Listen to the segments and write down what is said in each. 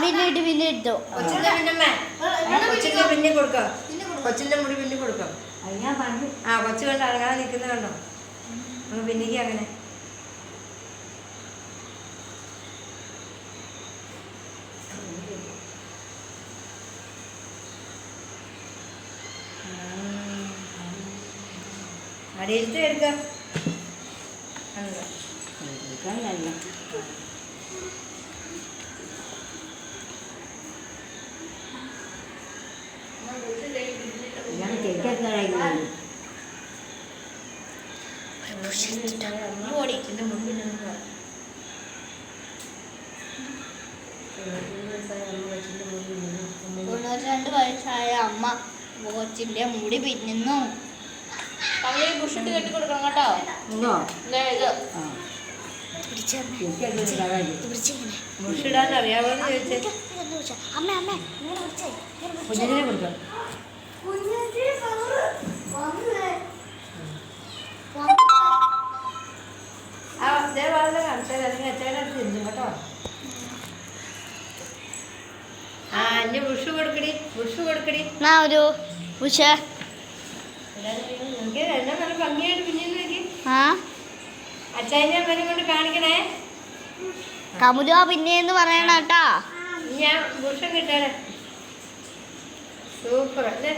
പിന്നിട്ട് പിന്നെ എടുത്തു. കൊച്ചിന്റെ പിന്നമ്മേ. കൊച്ചിന്റെ പിന്നെ കൊടുക്കാം. കൊച്ചിന്റെ മുടി പിന്നെ കൊടുക്കാം. ആ കൊച്ചു കണ്ട്? അഴകാതെ നിൽക്കുന്ന കണ്ടോ? നമുക്ക് പിന്നിക്ക് അങ്ങനെ. അടിയിലത്തെ എടുക്കാം? എടുക്കാനല്ല ഞാൻ ചെടിച്ചെടുക്കാനായിരുന്നു കൊച്ചിന്റെ മുടി പിന്നെ കൊടുക്കാം. കൊച്ചിന്റെ മുടി പിന്നെ തൊണ്ണൂറ്റി രണ്ട് വയസ്സായ അമ്മ കൊച്ചിന്റെ മുടി പിന്നുന്നു ബുഷിട്ട് കെട്ടി. കൊടുക്കണം ചോദിച്ചേ. അമ്മ അമ്മ കുഞ്ഞിനെ കൊടുക്കാം ദേ വളരെ കാണിച്ചാൽ അല്ലെങ്കിൽ അച്ഛനെ അടുത്ത് ഇരുന്നു കേട്ടോ. ആ ബുഷ് കൊടുക്കടി ബുഷ് കൊടുക്കടി. എന്നാ ഒരു എനിക്ക് എന്നെ നല്ല ഭംഗിയായിട്ട് പിന്നീന്ന് നോക്കി. ആ? അച്ഛനെ വരും കൊണ്ട് കാണിക്കണേ. കമുലുവ പിന്നെന്ന് പറയണ കേട്ടാ. ഞാൻ ബുഷം കിട്ടാനെ സൂപ്പർ അല്ലേ?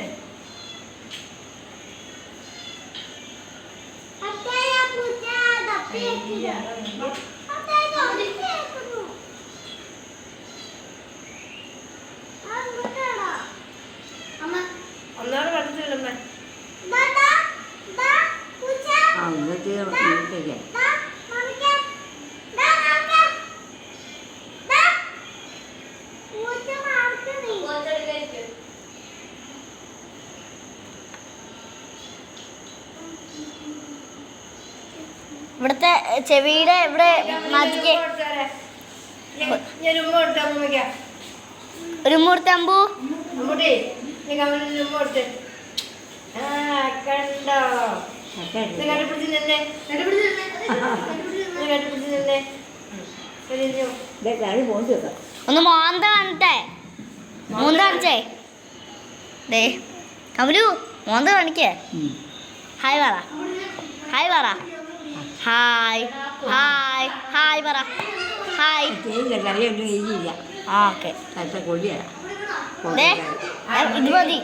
ഒന്നാമത് പഠിച്ചില്ലമ്മേ ആ ഇന്നത്തെ ഇന്നത്തേക്ക് ഇവിടുത്തെ ചെവിയുടെ ഇവിടെ മാറ്റിക്കേ. ഒരു മുഹൂർത്തമ്പു അമ്പു. കണ്ടോ കണ്ടുപിടിച്ച് നിന്നെ കണ്ടുപിടിച്ച് നിന്നെ കണ്ടുപിടിച്ച് നിന്നെ ഒന്ന് മോന്ത കാണിട്ടെ മോന്ത കാണിച്ചേ. ദേ കമലു മോന്ത കാണിക്കേ. ഹായ് പറ ഹായ് പറ ഹായ് ഹായ് ഹായ് പറ. Hi okay. ഇത് മതി.